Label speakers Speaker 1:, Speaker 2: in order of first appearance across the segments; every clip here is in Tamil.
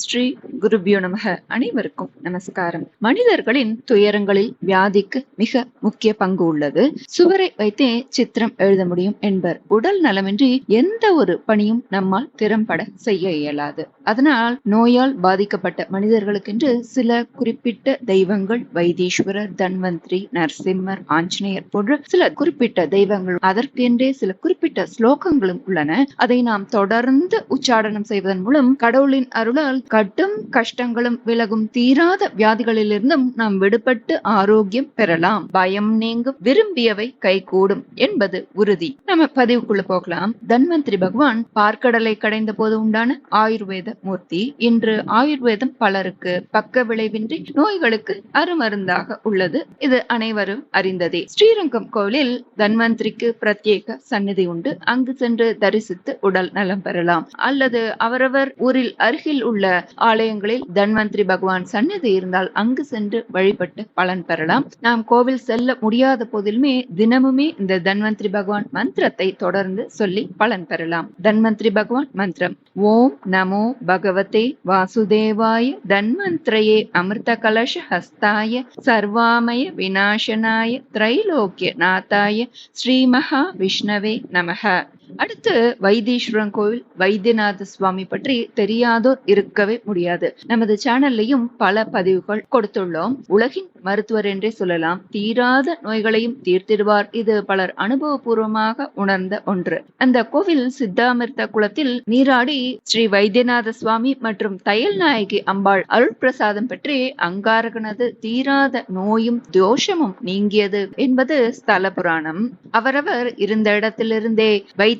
Speaker 1: ஸ்ரீ குருபியோ நமக. அனைவருக்கும் நமஸ்காரம். மனிதர்களின் துயரங்களில் வியாதிக்கு மிக முக்கிய பங்கு உள்ளது. சுவரை வைத்தே சித்திரம் எழுத முடியும் என்பர். உடல் நலமின்றி எந்த ஒரு பணியும் நம்மால் திறம்பட செய்ய இயலாது. அதனால் நோயால் பாதிக்கப்பட்ட மனிதர்களுக்கென்று சில குறிப்பிட்ட தெய்வங்கள் வைத்தீஸ்வரர் தன்வந்திரி நரசிம்மர் ஆஞ்சநேயர் போன்ற சில குறிப்பிட்ட தெய்வங்கள் அதற்கென்றே சில குறிப்பிட்ட ஸ்லோகங்களும் உள்ளன. அதை நாம் தொடர்ந்து உச்சாடனம் செய்வதன் மூலம் கடவுளின் அருளால் கடும் கஷ்டங்களும் விலகும் தீராத வியாதிகளிலிருந்தும் நாம் விடுபட்டு ஆரோக்கியம் பெறலாம். பயம் நீங்கும் விரும்பியவை கைகூடும் என்பது உறுதி. நம்ம பதிவுக்குள்ள போகலாம். தன்வந்திரி பகவான் பார்க்கடலை கடைந்த போது உண்டான ஆயுர்வேத மூர்த்தி இன்று ஆயுர்வேதம் பலருக்கு பக்க விளைவின்றி நோய்களுக்கு அருமருந்தாக உள்ளது. இது அனைவரும் அறிந்ததே. ஸ்ரீரங்கம் கோவிலில் தன்வந்திரிக்கு பிரத்யேக சந்நிதி உண்டு. அங்கு சென்று தரிசித்து உடல் நலம் பெறலாம். அல்லது அவரவர் ஊரில் அருகில் உள்ள ஆலயங்களில் தன்வந்திரி பகவான் சந்நிதி இருந்தால் அங்கு சென்று வழிபட்டு பலன் பெறலாம். நாம் கோவில் செல்ல முடியாத போதிலுமே தினமுமே இந்த தன்வந்திரி பகவான் மந்திரத்தை தொடர்ந்து சொல்லி பலன் பெறலாம். தன்வந்திரி பகவான் மந்திரம். ஓம் நமோ भगवते वासुदेवाय धन्वन्त्रये अमृतकलशहस्ताय सर्वामय विनाशनाय त्रैलोक्यनाथाय श्रीमहाविष्णवे नमः। அடுத்து வைத்தீஸ்வரன் கோவில் வைத்தியநாத சுவாமி பற்றி தெரியாதோ இருக்கவே முடியாது. நமது சேனல்லையும் பல பதிவுகள் கொடுத்துள்ளோம். உலகின் மருத்துவர் என்றே சொல்லலாம். தீராத நோய்களையும் தீர்த்திடுவார். இது பலர் அனுபவபூர்வமாக உணர்ந்த ஒன்று. அந்த கோவில் சித்தாமிர்த குளத்தில் நீராடி ஸ்ரீ வைத்தியநாத சுவாமி மற்றும் தையல் நாயகி அம்பாள் அருள் பிரசாதம் பற்றி அங்காரகனது தீராத நோயும் தோஷமும் நீங்கியது என்பது ஸ்தல புராணம். அவரவர் இருந்த இடத்திலிருந்தே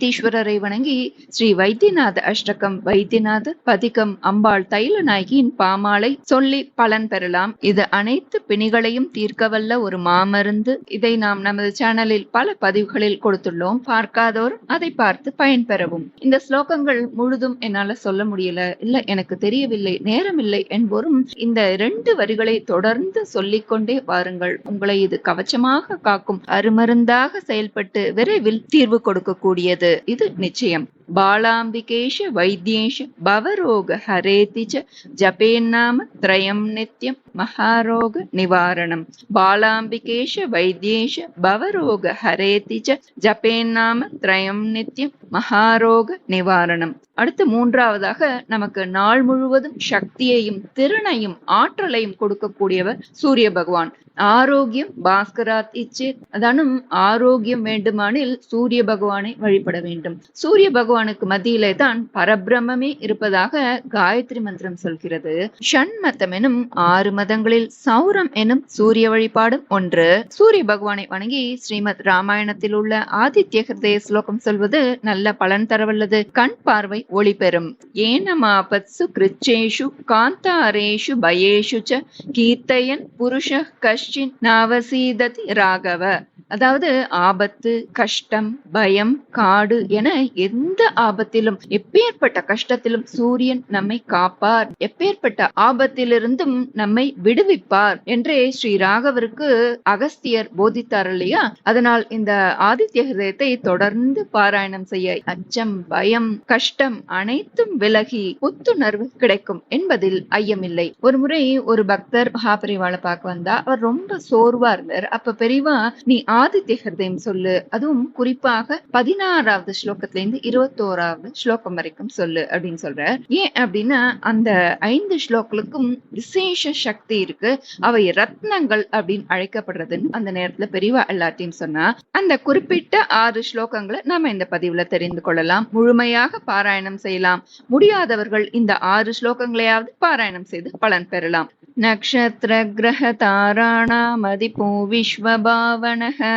Speaker 1: வைத்தீஸ்வரரை வணங்கி ஸ்ரீ வைத்தியநாத அஷ்டகம் வைத்தியநாத பதிகம் அம்பாள் தைல நாயகியின் பாமாலை சொல்லி பலன் பெறலாம். இது அனைத்து பிணிகளையும் தீர்க்கவல்ல ஒரு மாமருந்து. இதை நாம் நமது சேனலில் பல பதிவுகளில் கொடுத்துள்ளோம். பார்க்காதோர் அதை பார்த்து பயன்பெறவும் இந்த ஸ்லோகங்கள் முழுதும் என்னால சொல்ல முடியல. இல்ல எனக்கு தெரியவில்லை. நேரமில்லை என்போரும் இந்த இரண்டு வரிகளை தொடர்ந்து சொல்லிக்கொண்டே வாருங்கள். உங்களை இது கவச்சமாக காக்கும். அருமருந்தாக செயல்பட்டு விரைவில் தீர்வு கொடுக்கக்கூடியது. இது நிச்சயம். பாலாம்பிகேஷ வைத்தியேஷ பவரோக ஹரேதி ச ஜபேன்னாம திரயம் நித்யம் மகாரோக நிவாரணம். பாலாம்பிகேஷ வைத்தியேஷ பவரோக ஹரேதி ச ஜபேன்னாம திரயம் நித்யம் மகாரோக நிவாரணம். அடுத்து மூன்றாவதாக நமக்கு நாள் முழுவதும் சக்தியையும் திறனையும் ஆற்றலையும் கொடுக்கக்கூடியவர் சூரிய பகவான். ஆரோக்கியம் பாஸ்கராத் இச்சே. அதனும் ஆரோக்கியம் வேண்டுமானில் சூரிய பகவானை வழிபட வேண்டும் சூரிய பகவானுக்கு மத்தியிலே தான் பரபிரமே இருப்பதாக காயத்ரி மந்திரம் சொல்கிறது. ஷண் ஷண்மத்தம் எனும் ஆறு மதங்களில் சௌரம் எனும் சூரிய வழிபாடும் ஒன்று. சூரிய பகவானை வணங்கி ஸ்ரீமத் ராமாயணத்தில் உள்ள ஆதித்ய ஹிருதய ஸ்லோகம் சொல்வது நல்ல பலன் தரவல்லது. கண் பார்வை ஒளி பெறும். ஏனமாபத்சு கிருச்சேஷு காந்தாரேஷு பயேஷு ச கீர்த்தயன் புருஷ கஷ்டின் நாவசீததி ராகவ. அதாவது ஆபத்து கஷ்டம் பயம் காடு என எந்த ஆபத்திலும் எப்பேற்பட்ட கஷ்டத்திலும் சூரியன் நம்மை காப்பார். எப்பேற்பட்ட ஆபத்திலிருந்தும் நம்மை விடுவிப்பார் என்றே ஸ்ரீ ராகவருக்கு அகஸ்தியர் போதித்தார் இல்லையா? அதனால் இந்த ஆதித்ய ஹிருதயத்தை தொடர்ந்து பாராயணம் செய்ய அச்சம் பயம் கஷ்டம் அனைத்தும் விலகி புத்துணர்வு கிடைக்கும் என்பதில் ஐயமில்லை. ஒரு முறை ஒரு பக்தர் மகாபரிவாளை பார்க்க வந்தா அவர் ரொம்ப சோர்வா இருந்தார். அப்ப பெரியவா நீ ஆதித்ய ஹிருதயம் சொல்லு. அதுவும் குறிப்பாக பதினாறாவது ஸ்லோகத்துல இருந்து இருபத்தோராவது ஸ்லோகம் வரைக்கும் சொல்லு அப்படின்னு சொல்ற ஏன் அப்படின்னா அந்த ஐந்து ஸ்லோக்களுக்கும் விசேஷ சக்தி இருக்கு. அவை ரத்னங்கள் அப்படின்னு அழைக்கப்படுறதுன்னு அந்த நேரத்துல பெரியவா எல்லாத்தையும் சொன்னா. அந்த குறிப்பிட்ட ஆறு ஸ்லோகங்களை நாம இந்த பதிவுல தெரிந்து கொள்ளலாம். முழுமையாக பாராயணம் செய்யலாம். முடியாதவர்கள் இந்த ஆறு ஸ்லோகங்களையாவது பாராயணம் செய்து பலன் பெறலாம். நக்ஷத்திர கிரக தாராணாமதிபோ விஸ்வபாவனக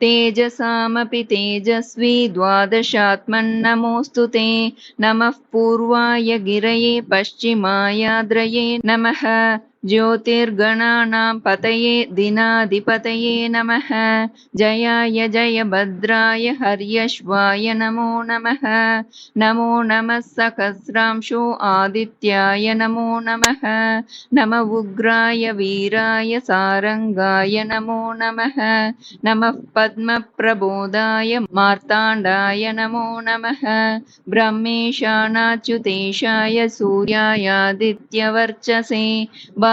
Speaker 1: तेजसामपि तेजस्वी द्वादशात्मन्नमोऽस्तु ते। नमः पूर्वाय गिरये पश्चिमायाद्रये नमः। ज्योतिर्गणानां पतये दिनाधिपतये नमः जयाय जयभद्राय हर्यश्वाय नमो नमः नमो नमः सहस्रांशो आदित्याय नमो नमः नम उग्राय वीराय सारङ्गाय नमो नमः नमः पद्मप्रबोधाय मार्ताण्डाय नमो नमः ब्रह्मेशानाच्युतेशाय सूर्यायादित्यवर्चसे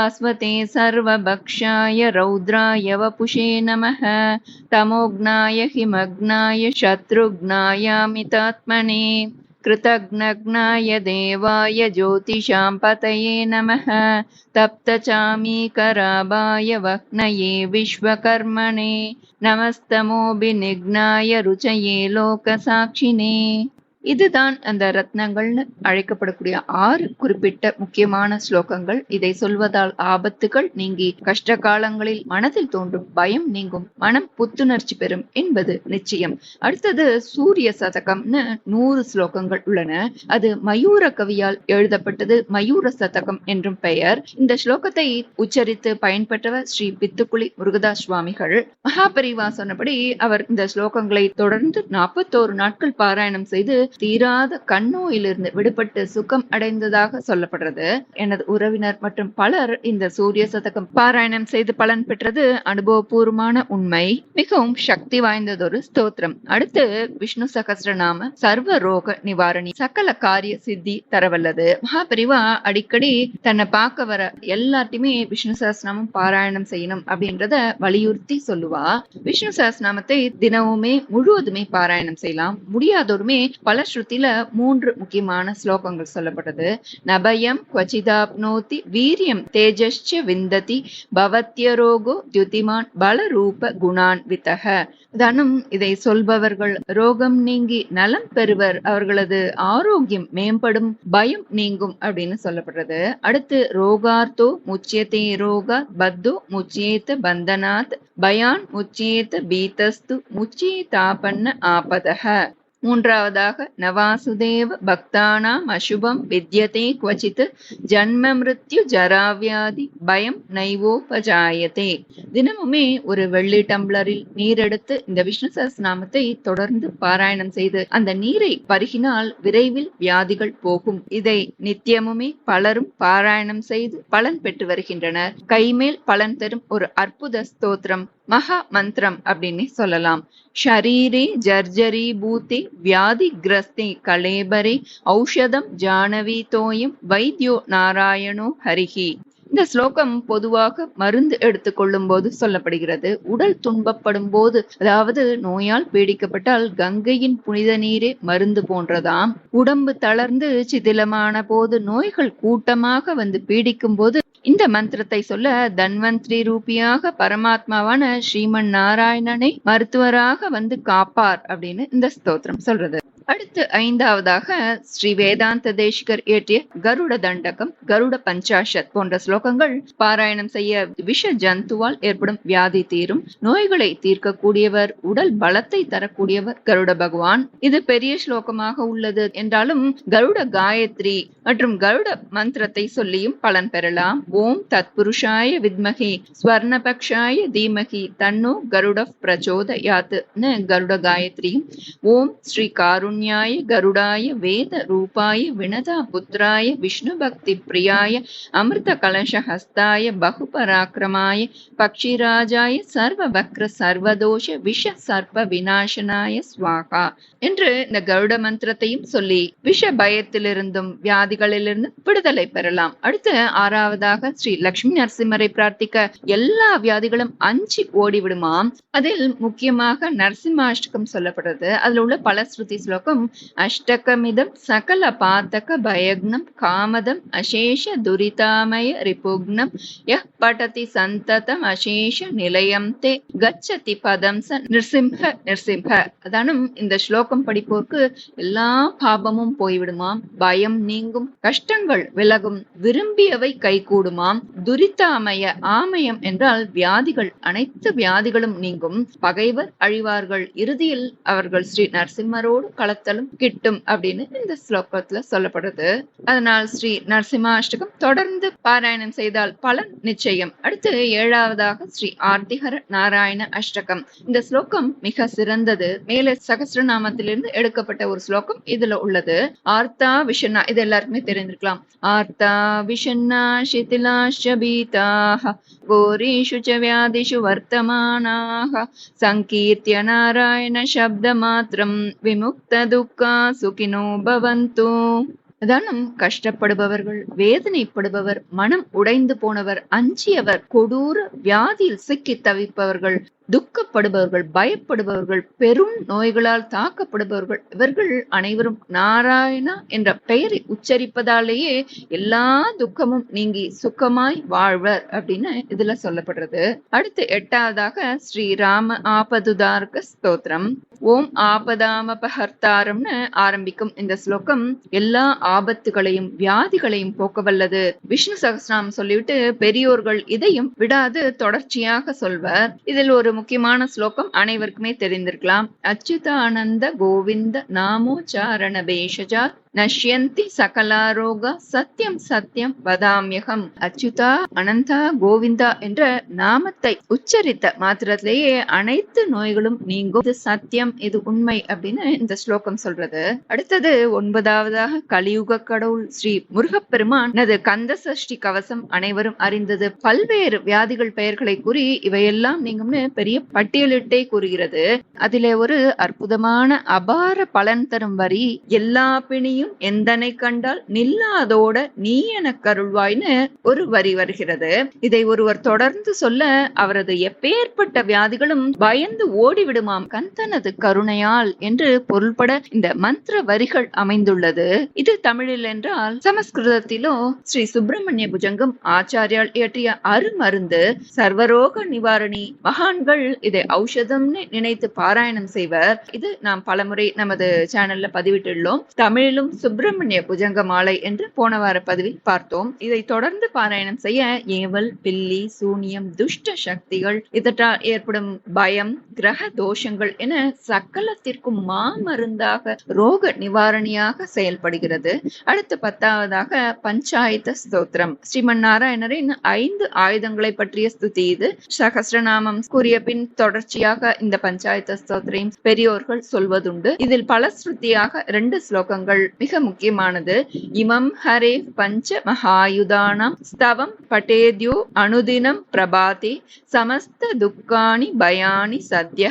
Speaker 1: शाश्वते सर्वभक्षाय रौद्राय वपुषे नमः। तमोग्नाय हिमग्नाय शत्रुघ्नायामितात्मने। कृतज्ञाय देवाय ज्योतिषां पतये नमः। तप्तचामीकराभाय वह्नये विश्वकर्मणे। नमस्तमोऽभिनिघ्नाय रुचये लोकसाक्षिणे இதுதான் அந்த ரத்னங்கள்னு அழைக்கப்படக்கூடிய ஆறு குறிப்பிட்ட முக்கியமான ஸ்லோகங்கள். இதை சொல்வதால் ஆபத்துகள் நீங்கி கஷ்ட காலங்களில் மனதில் தோன்றும் பயம் நீங்கும். மனம் புத்துணர்ச்சி பெறும் என்பது நிச்சயம். அடுத்தது சூரிய சதகம்னு நூறு ஸ்லோகங்கள் உள்ளன. அது மயூர கவியால் எழுதப்பட்டது மயூர சதகம் என்றும் பெயர். இந்த ஸ்லோகத்தை உச்சரித்து பயன்பெற்றவர் ஸ்ரீ பித்துக்குளி முருகதாஸ் சுவாமிகள் மகாபரிவா சொன்னபடி அவர் இந்த ஸ்லோகங்களை தொடர்ந்து நாற்பத்தோரு நாட்கள் பாராயணம் செய்து தீராத கண்ணோயிலிருந்து விடுபட்டு சுகம் அடைந்ததாக சொல்லப்படுறது. எனது உறவினர் மற்றும் பலர் இந்த சூரிய சதகம் பாராயணம் செய்து பலன் பெற்றது. அனுபவபூர்வமான உண்மை. மிகவும் சக்தி வாய்ந்ததொரு ஸ்தோத்திரம். அடுத்து விஷ்ணு சகசிரநாம சர்வ ரோக நிவாரணி. சகல காரிய சித்தி தரவல்லது. மகாபரிவா அடிக்கடி தன்னை பார்க்க வர எல்லாத்தையுமே விஷ்ணு சகசிரநாமம் பாராயணம் செய்யணும் அப்படின்றத வலியுறுத்தி சொல்லுவா. விஷ்ணு சகசிரநாமத்தை தினமுமே முழுவதுமே பாராயணம் செய்யலாம். முடியாதோருமே பல ஸ்ருதியில மூன்று முக்கியமான ஸ்லோகங்கள் சொல்லப்பட்டது. நபயம் குவச்சிதாப்னோதி வீரியம் தேஜஸ்ச விந்ததி பவத்யரோகோ தியுதிமான் பலரூப குணான் வித்தக. தனும் இதை சொல்பவர்கள் ரோகம் நீங்கி நலம் பெறுவர் அவர்களது ஆரோக்கியம் மேம்படும் பயம் நீங்கும் அப்படின்னு சொல்லப்படுறது அடுத்து ரோகார்த்தோ முச்சியத்தே ரோகா பத்தோ முச்சியேத்த பந்தனாத் பயான் முச்சியேத்த பீதஸ்து முச்சியேதாபன்ன ஆபதக. மூன்றாவதாக நவாசுதேவ பக்தானாம் அசுபம் வித்யதே குவச்சித் ஜன்ம மிருத்யு ஜராவியாதி பயம் நைவோபஜாயதே தினமுமே ஒரு வெள்ளி டம்ளரில் நீர் எடுத்து இந்த விஷ்ணு சஹஸ்நாமத்தை தொடர்ந்து பாராயணம் செய்து அந்த நீரை பருகினால் விரைவில் வியாதிகள் போகும். இதை நித்தியமுமே பலரும் பாராயணம் செய்து பலன் பெற்று வருகின்றனர். கைமேல் பலன் தரும் ஒரு அற்புத ஸ்தோத்திரம். மகா மந்திரம் அப்படின்னு சொல்லலாம். ஷரீரி ஜர்ஜரி பூத்தி வியாதி கிரஸ்தி கலேபரே ஔஷதம் ஜானவி தோயம் வைத்தியோ நாராயணோ ஹரிஹி. இந்த ஸ்லோகம் பொதுவாக மருந்து எடுத்துக்கொள்ளும் போது சொல்லப்படுகிறது. உடல் துன்பப்படும் போது அதாவது நோயால் பீடிக்கப்பட்டால் கங்கையின் புனித நீரே மருந்து போன்றதாம். உடம்பு தளர்ந்து சிதிலமான போது நோய்கள் கூட்டமாக வந்து பீடிக்கும் போது இந்த மந்திரத்தை சொல்ல தன்வந்திரி ரூபியாக பரமாத்மாவான ஸ்ரீமன் நாராயணனை மருத்துவராக வந்து காப்பார் அப்படின்னு இந்த ஸ்தோத்திரம் சொல்றது. அடுத்து ஐந்தாவதாக ஸ்ரீ வேதாந்த தேசிகர் இயற்றிய கருட தண்டகம் கருட பஞ்சாஷத் போன்ற ஸ்லோகங்கள் பாராயணம் செய்ய விஷ ஜந்துவால் ஏற்படும் வியாதி தீரும் நோய்களை தீர்க்கக்கூடியவர் உடல் பலத்தை தரக்கூடியவர் கருட பகவான். இது பெரிய ஸ்லோகமாக உள்ளது என்றாலும் கருட காயத்ரி மற்றும் கருட மந்திரத்தை சொல்லியும் பலன் பெறலாம். ஓம் தத்புருஷாய வித்மகி ஸ்வர்ணபக்ஷாய தீமகி தன்னு கருட பிரச்சோதயாத்னு கருட காயத்ரியும். ஓம் ஸ்ரீ காருண் கருடாய வேத ரூபாய வினதா புத்திராய விஷ்ணு பக்தி பிரியாய அமிர்த கலச ஹஸ்தாய பகுபராக்கிரமாய பக்ஷிராஜாய சர்வ வக்ர சர்வதோஷ விஷ சர்ப்ப விநாசனாய ஸ்வாகா என்று இந்த கருட மந்திரத்தையும் சொல்லி விஷ பயத்திலிருந்தும் வியாதிகளிலிருந்து விடுதலை பெறலாம். அடுத்து ஆறாவதாக ஸ்ரீ லட்சுமி நரசிம்மரை பிரார்த்திக்க எல்லா வியாதிகளும் அஞ்சு ஓடிவிடுமாம். அதில் முக்கியமாக நரசிம்மாஷ்டகம் சொல்லப்படுறது. அதுல உள்ள பல ஸ்ருதி ஸ்லோகம் அஷ்டகமிதம் சகல பாத்தக பயக்னம் காமதம் அசேஷ துரிதாமய ரிபுக்னம் யஹ் படதி சந்ததம் அசேஷ நிலையம் தே கச்சதி பதம் ச நிர்சிம்ஹ நிர்சிம்ஹ. அதானும் இந்த ஸ்லோகம் படிப்போருக்கு எல்லா பாபமும் போய்விடுமாம். பயம் நீங்கும் கஷ்டங்கள் விலகும் விரும்பியவை கைகூடுமாம். துரிதாமய ஆமயம் என்றால் வியாதிகள் அனைத்து வியாதிகளும் நீங்கும். பகைவர் அழிவார்கள். இறுதியில் அவர்கள் ஸ்ரீ நரசிம்மரோடு கலந்து அளத்தலும் கிட்டும் அப்படின்னு இந்த ஸ்லோகத்துல சொல்லப்படுது. அதனால் ஸ்ரீ நரசிம்மா அஷ்டகம் தொடர்ந்து பாராயணம் செய்தால் பலன் நிச்சயம். அடுத்து ஏழாவதாக ஸ்ரீ ஆர்த்திகர நாராயண அஷ்டகம். இந்த ஸ்லோகம் மிக சிறந்தது. மேலே சகசிரநாமத்திலிருந்து எடுக்கப்பட்ட ஒரு ஸ்லோகம் இதுல உள்ளது. ஆர்த்தா விஷன்னா இது எல்லாருக்குமே தெரிஞ்சிருக்கலாம் ஆர்த்தா விஷன்னா சிதிலாஷ பீதாக கோரீஷு ச வியாதிஷு வர்த்தமானாக சங்கீர்த்திய நாராயண சப்தமாத்திரம் விமுக்த துக்கா சுகினோ பவந்து அதானும் கஷ்டப்படுபவர்கள் வேதனைப்படுபவர் மனம் உடைந்து போனவர் அஞ்சியவர் கொடூர வியாதியில் சிக்கி தவிப்பவர்கள் துக்கப்படுபவர்கள் பயப்படுபவர்கள் பெரும் நோய்களால் தாக்கப்படுபவர்கள் இவர்கள் அனைவரும் நாராயணா என்ற பெயரை உச்சரிப்பதாலேயே எல்லா துக்கமும் நீங்கி சுக்கமாய் வாழ்வர் அப்படின்னு இதுல சொல்லப்படுறது. அடுத்து எட்டாவதாக ஸ்ரீராம ஆபதுதார்க்க ஸ்தோத்திரம். ஓம் ஆபதாமபஹர்த்தாரம்னு ஆரம்பிக்கும் இந்த ஸ்லோகம் எல்லா ஆபத்துகளையும் வியாதிகளையும் போக்க வல்லது விஷ்ணு சகசிரம் சொல்லிவிட்டு பெரியோர்கள் இதையும் விடாது தொடர்ச்சியாக சொல்வர். இதில் ஒரு முக்கியமான ஸ்லோகம் அனைவருக்குமே தெரிந்திருக்கலாம். அச்சுதானந்த கோவிந்த நாமோச்சாரண பேஷஜாத் நஷ்யந்தி சகலாரோக சத்தியம் சத்தியம் வதாமியகம் அச்சுதா அனந்தா கோவிந்தா என்ற நாமத்தை உச்சரித்த மாத்திரத்திலேயே அனைத்து நோய்களும் நீங்கும். இது சத்தியம் இது உண்மை அப்படின்னு இந்த ஸ்லோகம் சொல்றது. அடுத்தது ஒன்பதாவதாக கலியுக கடவுள் ஸ்ரீ முருகப்பெருமான் எனது கந்த சஷ்டி கவசம் அனைவரும் அறிந்தது. பல்வேறு வியாதிகள் பெயர்களை கூறி இவையெல்லாம் நீங்கும்னு பெரிய பட்டியலிட்டே கூறுகிறது. அதிலே ஒரு அற்புதமான அபார பலன் தரும் வரி எல்லா பிணியும் நீயும் எந்தனை கண்டால் நில்லாதோட நீ எனக் கருள்வாய்னு ஒரு வரி வருகிறது. இதை ஒருவர் தொடர்ந்து சொல்ல அவரது எப்பேற்பட்ட வியாதிகளும் பயந்து ஓடிவிடுமாம். கந்தனது கருணையால் என்று பொருள்பட இந்த மந்திர வரிகள் அமைந்துள்ளது. இது தமிழில் என்றால் சமஸ்கிருதத்திலோ ஸ்ரீ சுப்பிரமணிய புஜங்கம் ஆச்சாரியால் இயற்றிய அருமருந்து சர்வரோக நிவாரணி மகான்கள் இதை ஔஷதம்னு நினைத்து பாராயணம் செய்வர். இது நாம் பலமுறை நமது சேனல்ல பதிவிட்டுள்ளோம். தமிழிலும் சுப்பிரமணிய புஜங்க மாலை என்று போன வார பதிவில் பார்த்தோம். இதை தொடர்ந்து பாராயணம் செய்ய ஏவல் பில்லி சூனியம் துஷ்ட சக்திகள் இதற்றால் ஏற்படும் பயம் கிரக தோஷங்கள் என சக்கலத்திற்கும் மாமருந்தாக ரோக நிவாரணியாக செயல்படுகிறது. அடுத்து பத்தாவதாக பஞ்சாயத்த ஸ்தோத்திரம். ஸ்ரீமன் நாராயணரின் ஐந்து ஆயுதங்களை பற்றிய ஸ்துதி இது. சகசிரநாமம் கூறிய பின் தொடர்ச்சியாக இந்த பஞ்சாயத்த ஸ்தோத்திரையும் பெரியோர்கள் சொல்வதுண்டு. இதில் பல ஸ்ருதியாக ரெண்டு ஸ்லோகங்கள் மிக முக்கியமானது. இமம் ஹரே பஞ்ச மகாயுதானம். ஸ்தவம் பட்டேத்யோ அனுதினம் பிரபாதி. சமஸ்த துக்காணி பயானி சத்ய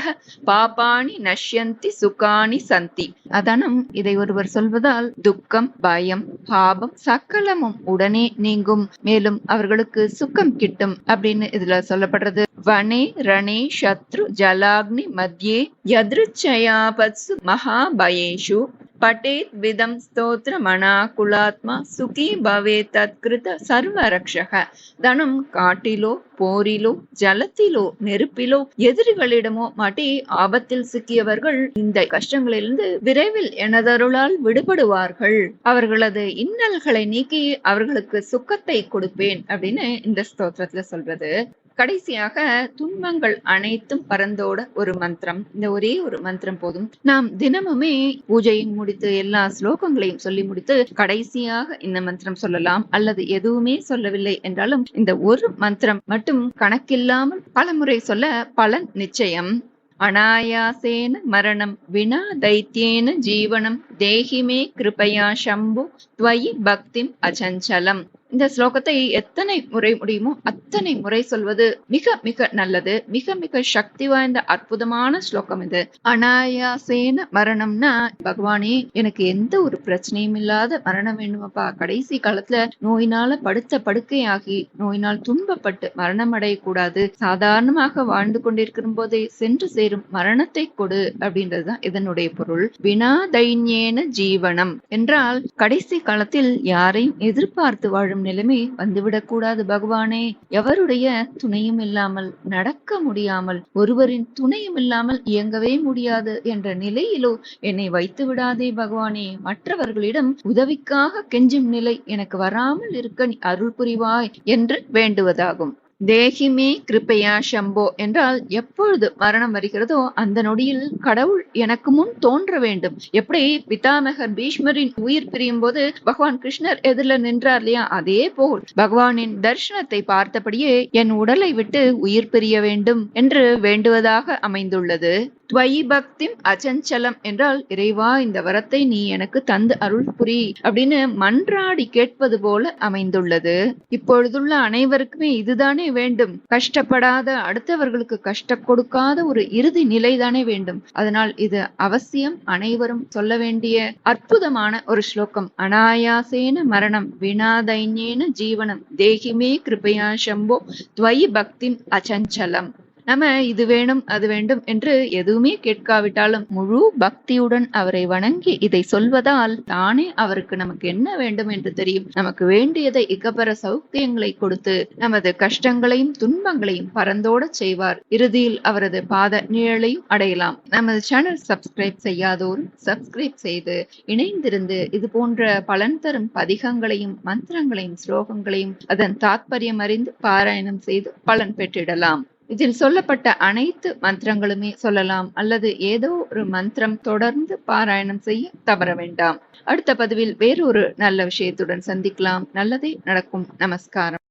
Speaker 1: பாபாணி நஷ்யந்தி சுகாணி சந்தி. அதனம் இதை ஒருவர் சொல்வதால் துக்கம் பயம் பாபம் சக்கலமும் உடனே நீங்கும். மேலும் அவர்களுக்கு சுக்கம் கிட்டும் அப்படின்னு இதுல சொல்லப்படுறது. வனே ரணே சத்ரு ஜலாக்னி மத்தியே யதிருச்சயாபத்சு மகாபயேஷு. பட்டேத் விதம் ஸ்தோத்திர மனாகுலாத்மா சுகி பவே தத்கிருத சர்வரக்ஷக தனம் காட்டிலோ போரிலோ ஜலத்திலோ நெருப்பிலோ எதிரிகளிடமோ மாட்டி ஆபத்தில் சிக்கியவர்கள் இந்த கஷ்டங்களிலிருந்து விரைவில் எனதருளால் விடுபடுவார்கள். அவர்களது இன்னல்களை நீக்கி அவர்களுக்கு சுக்கத்தை கொடுப்பேன் அப்படின்னு இந்த ஸ்தோத்திரத்துல சொல்றது. கடைசியாக துன்பங்கள் அனைத்தும் பறந்தோட ஒரு மந்திரம். இந்த ஒரே ஒரு மந்திரம் போதும். நாம் தினமுமே பூஜையும் முடித்து எல்லா ஸ்லோகங்களையும் சொல்லி முடித்து கடைசியாக இந்த மந்திரம் சொல்லலாம் அல்லது எதுவுமே சொல்லவில்லை என்றாலும் இந்த ஒரு மந்திரம் மட்டும் கணக்கில்லாமல் பலமுறை சொல்ல பலன் நிச்சயம். அனாயாசேன மரணம் வினா தைத்தியேன ஜீவனம் தேகிமே கிருபையா சம்பு துவயி பக்திம் அச்சஞ்சலம் இந்த ஸ்லோகத்தை எத்தனை முறை முடியுமோ அத்தனை முறை சொல்வது மிக மிக நல்லது. மிக மிக சக்தி வாய்ந்த அற்புதமான ஸ்லோகம் இது. அனாயாசேன மரணம்னா பகவானே எனக்கு எந்த ஒரு பிரச்சனையும் இல்லாத மரணம் வேணுமப்பா கடைசி காலத்துல நோயினால படுத்த படுக்கையாகி நோயினால் துன்பப்பட்டு மரணம் அடையக்கூடாது. சாதாரணமாக வாழ்ந்து கொண்டிருக்கும் போதே சென்று சேரும் மரணத்தை கொடு அப்படின்றதுதான் இதனுடைய பொருள். வினா தைன்யேன ஜீவனம். என்றால் கடைசி காலத்தில் யாரையும் எதிர்பார்த்து வாழும் நிலைமை வந்துவிடக்கூடாது பகவானே. எவருடைய துணையும் இல்லாமல் நடக்க முடியாமல் ஒருவரின் துணையும் இல்லாமல் இயங்கவே முடியாது என்ற நிலையிலோ என்னை வைத்து விடாதே பகவானே. மற்றவர்களிடம் உதவிக்காக கெஞ்சும் நிலை எனக்கு வராமல் இருக்க நீ அருள் புரிவாய் என்று வேண்டுவதாகும். தேகிமே கிருபையா சம்போ என்றால் எப்பொழுது மரணம் வருகிறதோ அந்த நொடியில் கடவுள் எனக்கு முன் தோன்ற வேண்டும். எப்படி பிதாமகர் பீஷ்மரின் உயிர் பிரியும் போது பகவான் கிருஷ்ணர் எதிரில் நின்றார் இல்லையா? அதே போல் பகவானின் தர்ஷனத்தை பார்த்தபடியே என் உடலை விட்டு உயிர் பிரிய வேண்டும் என்று வேண்டுவதாக அமைந்துள்ளது. துவயி பக்திம் அச்சஞ்சலம் என்றால் இறைவா இந்த வரத்தை நீ எனக்கு தந்து அருள் புரி அப்படின்னு மன்றாடி கேட்பது போல அமைந்துள்ளது. இப்பொழுதுள்ள அனைவருக்குமே இதுதானே வேண்டும். கஷ்டப்படாத அடுத்தவர்களுக்கு கஷ்டம் கொடுக்காத ஒரு இறுதி நிலைதானே வேண்டும். அதனால் இது அவசியம். அனைவரும் சொல்ல வேண்டிய அற்புதமான ஒரு ஸ்லோகம். அனாயாசேன மரணம் வினாதைன்யேன ஜீவனம் தேகிமே கிருபையா சம்போ துவயி பக்திம் அச்சஞ்சலம் நம்ம இது வேணும் அது வேண்டும் என்று எதுவுமே கேட்காவிட்டாலும் முழு பக்தியுடன் அவரை வணங்கி இதை சொல்வதால் தானே அவருக்கு நமக்கு என்ன வேண்டும் என்று தெரியும். நமக்கு வேண்டியதை இகப்பர சௌக்கியங்களை கொடுத்து நமது கஷ்டங்களையும் துன்பங்களையும் பறந்தோட செய்வார். இறுதியில் அவரது பாத நிழலையும் அடையலாம். நமது சேனல் சப்ஸ்கிரைப் செய்யாதோரும் சப்ஸ்கிரைப் செய்து இணைந்திருந்து இது போன்ற பலன் தரும் பதிகங்களையும் மந்திரங்களையும் ஸ்லோகங்களையும் அதன் தாத்பரியம் அறிந்து பாராயணம் செய்து பலன் பெற்றிடலாம். இதில் சொல்லப்பட்ட அனைத்து மந்திரங்களுமே சொல்லலாம் அல்லது ஏதோ ஒரு மந்திரம் தொடர்ந்து பாராயணம் செய்ய தவற வேண்டாம். அடுத்த பதிவில் வேறொரு நல்ல விஷயத்துடன் சந்திக்கலாம். நல்லதே நடக்கும். நமஸ்காரம்.